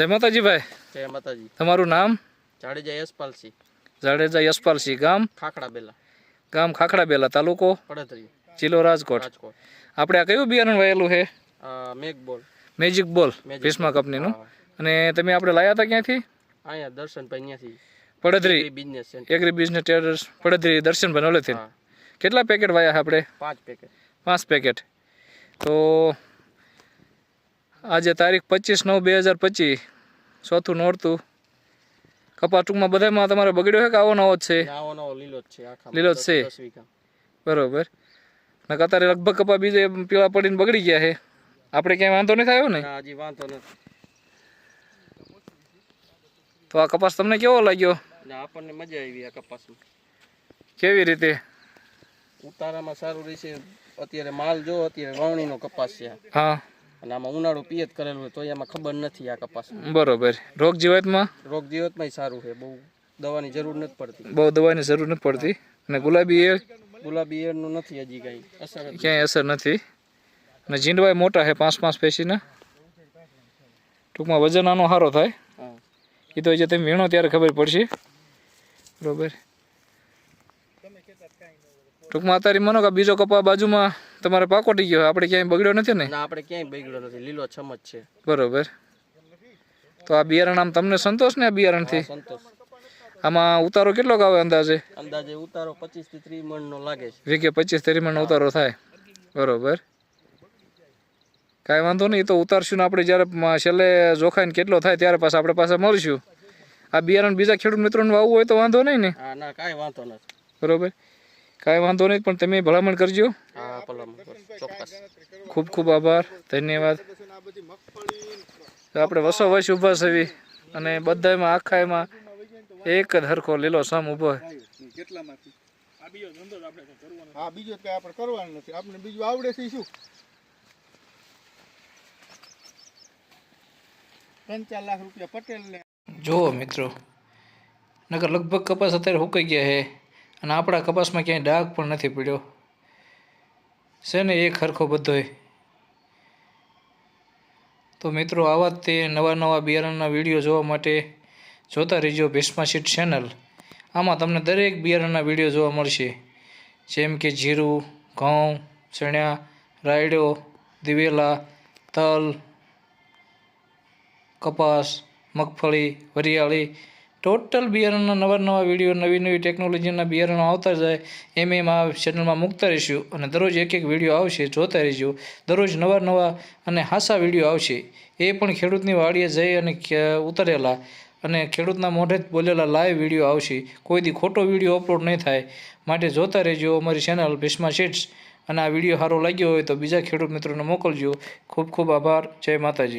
જય માતાજી ભાઈ. જય માતાજી. તમારું નામ? જાડેજા યશપાલસિંહ જાડેજા યશપાલસિંહ ગામ? ખાખડા બેલા. ગામ ખાખડા બેલા તાલુકો? પડતરી જિલ્લો રાજકોટ. રાજકોટ. આપણે આ કયું બિયારણ વાયેલું છે? આ બોલ. મેજિક બોલ ભીષ્મા કંપનીનું. અને તમે આપણે લાયા હતા ક્યાંથી? અહીંયા દર્શનભાઈ અહીંયાથી Padadari business agri business traders Padadari Darshan નોલેથી. કેટલા પેકેટ વાયા આપણે? પાંચ પેકેટ. પાંચ પેકેટ. તો આજે તારીખ પચીસ નવ બે હજાર પચીસ ચોથું નોરતું. કપા ટૂંકમાં બધામાં તમારે બગડ્યો છે કે આવો નવો જ છે? લીલો જ છે બરોબર. ને અત્યારે લગભગ કપા બીજે પીળા પડીને બગડી ગયા છે. આપણે ક્યાંય વાંધો નથી આવ્યો ને? ના, હજી વાંધો નથી. તો આ કપાસ તમને કેવો લાગ્યો? આપણને મજા આવી આ કપાસમાં. કેવી રીતે? ઉતારામાં સારું રહેશે. અત્યારે માલ જો અત્યારે વાવણીનો કપાસ છે. હા. અને આમાં ઉનાળો પિયત કરેલું હોય તો એમાં ખબર નથી આ કપાસ બરોબર. રોગ જીવાતમાં? રોગ જીવતમાં સારું છે. બહુ દવાની જરૂર નથી પડતી. બહુ દવાની જરૂર નથી પડતી. અને ગુલાબી એ ગુલાબી એરનું નથી હજી કઈ અસર ક્યાંય અસર નથી. અને જીંડવાય મોટા છે પાંચ પાંચ પેશીના? ટૂંકમાં વજન આનો સારો થાય. હા. એ તો જે તમે વીણો ત્યારે ખબર પડશે. બરોબર. ટૂંકમાં અત્યારે માનો કે બીજો કપા બાજુમાં તમારે પાકોટી ગયો. આપણે ક્યાંય બગડ્યો નથી ને? આપણે ક્યાંય બગડ્યો નથી. લીલો છમજ છે. બરોબર. તો આ બિયારણ આમ તમને સંતોષ ને આ બિયારણથી? સંતોષ. આમાં ઉતારો કેટલો આવે અંદાજે? અંદાજે ઉતારો પચીસથી ત્રીસ મણ નો લાગે છે. વીઘે પચીસ તેરીમણનો ઉતારો થાય. બરોબર. કાંઈ વાંધો નહીં તો ઉતારશું ને આપણે જ્યારે છેલ્લે જોખાઈને કેટલો થાય ત્યારે પાછા આપણે પાસે મળીશું. આ બિયારણ બીજા ખેડૂત મિત્રોને વાવવું હોય તો વાંધો નહીં ને? ના કાંઈ વાંધો નથી. બરોબર. કાંઈ વાંધો નહીં પણ તમે ભલામણ કરજો. હા ખૂબ ખૂબ આભાર ધન્યવાદ. તો આપણે વસો વર્ષ ઊભા છે અને બધામાં આખા એમાં એક જ હરખો લીલો સમ ઊભો હા બીજો કઈ આપણે કરવાનું નથી. આપણે બીજું આવડે છે શું? ત્રણ ચાર લાખ રૂપિયા પટેલ ને જુઓ મિત્રો નગર લગભગ કપાસ અત્યારે હુકાઈ ગયા છે. અને આપણા કપાસમાં ક્યાંય ડાઘ પણ નથી પડ્યો. છે ને એક હરખો બધોય. તો મિત્રો, આવા જ તે નવા નવા બિયારણના વીડિયો જોવા માટે જોતા રહેજો ભીષ્માશીટ ચેનલ. આમાં તમને દરેક બિયારણના વીડિયો જોવા મળશે. જેમ કે જીરું, ઘઉં, ચણ્યા, રાયડો, દિવેલા, તલ, કપાસ, મગફળી, વરિયાળી ટોટલ બિયારણના નવા નવા વીડિયો નવી નવી ટેકનોલોજીના બિયારણો આવતા જાય, એમ એમ આ ચેનલમાં મૂકતા રહીશું અને દરરોજ એક એક વીડિયો આવશે, જોતા રહીશું દરરોજ નવા નવા અને હાસા વીડિયો આવશે. એ પણ ખેડૂતની વાડીએ જઈ અને ઉતરેલા અને ખેડૂતના મોઢે જ બોલેલા લાઈવ વીડિયો આવશે. કોઈ દી ખોટો વીડિયો અપલોડ નહીં થાય. માટે જોતા રહેજો અમારી ચેનલ ભીષ્મા શીટ્સ અને આ વીડિયો સારો લાગ્યો હોય તો બીજા ખેડૂત મિત્રોને મોકલજો. ખૂબ ખૂબ આભાર. જય માતાજી.